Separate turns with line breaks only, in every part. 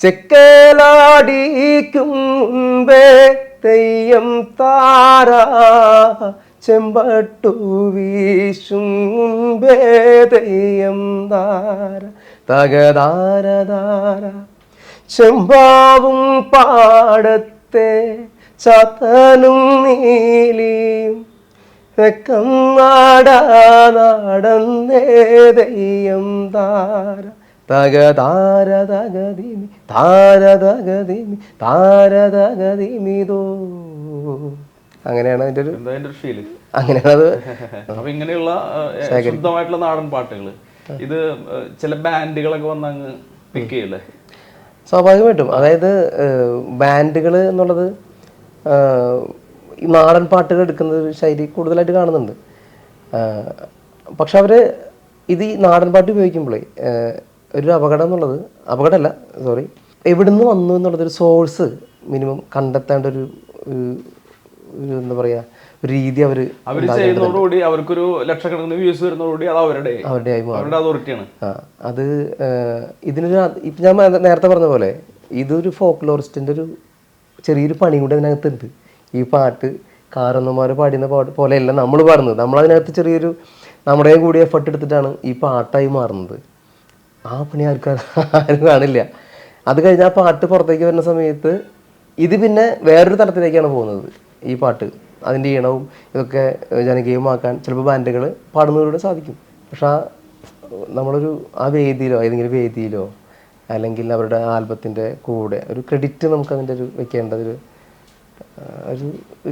ചെക്കലാടിക്കും തെയ്യം താര ചെമ്പട്ടു വീശും തെയ്യം താര. തകതാരതാര ചെമ്പാവും പാടത്തെ ചാത്തനും നീലിയും വെക്കം നാടാ നാടന്നേ ദയ്യം താര. തകതാരതകതിമി താരതകതിമി തകതിമി താര തകതിമി താര തകതിമിതോ. അങ്ങനെയാണ് അതിന്റെ ഒരു
അതിന്റെ ഒരു ഫീൽ
അങ്ങനെയാണ് അത്
അപ്പൊ ഇങ്ങനെയുള്ള ശുദ്ധമായിട്ടുള്ള നാടൻ പാട്ടുകൾ ഇത് ചില ബാൻഡുകളൊക്കെ വന്ന് അങ്ങ് പിക്ക് ചെയ്യില്ലേ?
സ്വാഭാവികമായിട്ടും. അതായത് ബാൻഡുകൾ എന്നുള്ളത് ഈ നാടൻ പാട്ടുകൾ എടുക്കുന്ന ഒരു ശൈലി കൂടുതലായിട്ട് കാണുന്നുണ്ട്. പക്ഷെ അവർ ഇത് ഈ നാടൻ പാട്ട് ഉപയോഗിക്കുമ്പോഴേ ഒരു അപകടം എന്നുള്ളത് അപകടമല്ല സോറി എവിടുന്ന് വന്നു എന്നുള്ളതൊരു സോഴ്സ് മിനിമം കണ്ടെത്തേണ്ട ഒരു ഒരു- എന്താ പറയാ ഒരു രീതി അവർ
അവർ ചെയ്യുന്നതോടുകൂടി അവർക്കൊരു ലക്ഷക്കണക്കിന് വ്യൂസ് വരുന്നതോടുകൂടി അത് അവരുടെ
അവരുടെ ആയി മാറും.
അവരുടെ അതോറിറ്റിയാണ്
ആ അത് ഇതിനൊരു ഇപ്പം ഞാൻ നേരത്തെ പറഞ്ഞ പോലെ ഇതൊരു ഫോക്ലോറിസ്റ്റിന്റെ ഒരു ചെറിയൊരു പണി കൂടെ അതിനകത്തുണ്ട്. ഈ പാട്ട് കാരണന്മാർ പാടുന്ന പാട്ട് പോലെയല്ല നമ്മൾ പാടുന്നത്. നമ്മളതിനകത്ത് ചെറിയൊരു നമ്മുടെയും കൂടി എഫർട്ട് എടുത്തിട്ടാണ് ഈ പാട്ടായി മാറുന്നത്. ആ പണി ആർക്കും ആരും കാണില്ല. അത് കഴിഞ്ഞ് ആ പാട്ട് പുറത്തേക്ക് വരുന്ന സമയത്ത് ഇത് പിന്നെ വേറൊരു തലത്തിലേക്കാണ് പോകുന്നത്. ഈ പാട്ട് അതിന്റെ ഈണവും ഇതൊക്കെ ജനകീയമാക്കാൻ ചിലപ്പോൾ ബാൻഡുകൾ പാടുന്നതിലൂടെ സാധിക്കും. പക്ഷെ ആ നമ്മളൊരു ആ വേദിയിലോ ഏതെങ്കിലും വേദിയിലോ അല്ലെങ്കിൽ അവരുടെ ആൽബത്തിന്റെ കൂടെ ഒരു ക്രെഡിറ്റ് നമുക്ക് അതിന്റെ ഒരു വെക്കേണ്ടത് ഒരു ഒരു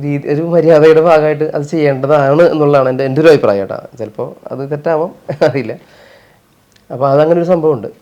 രീതി ഒരു മര്യാദയുടെ ഭാഗമായിട്ട് അത് ചെയ്യേണ്ടതാണ് എന്നുള്ളതാണ് എന്റെ എന്റെ ഒരു അഭിപ്രായം കേട്ടോ. ചിലപ്പോൾ അത് തെറ്റാവാം അറിയില്ല. അപ്പോൾ അതങ്ങനെ ഒരു സംഭവമുണ്ട്.